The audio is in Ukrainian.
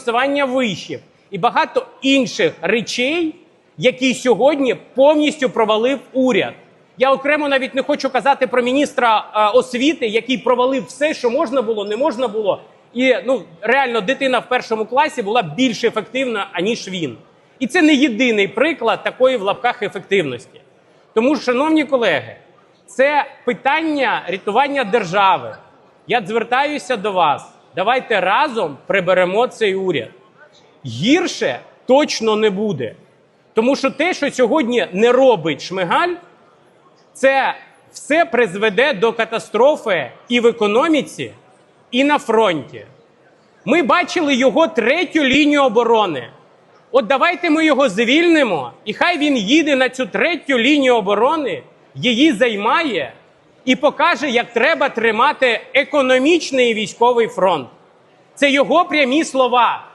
фінансування вишів і багато інших речей, які сьогодні повністю провалив уряд. Я окремо навіть не хочу казати про міністра е, освіти, який провалив все, що можна було, не можна було. І ну реально дитина в першому класі була більш ефективна аніж він. І це не єдиний приклад такої в лапках ефективності. Тому, шановні колеги, це питання рятування держави. Я звертаюся до вас. Давайте разом приберемо цей уряд. Гірше точно не буде. Тому що те, що сьогодні не робить Шмигаль, це все призведе до катастрофи і в економіці, і на фронті. Ми бачили його третю лінію оборони. От давайте ми його звільнимо, і хай він їде на цю третю лінію оборони, її займає і покаже, як треба тримати економічний військовий фронт. Це його прямі слова.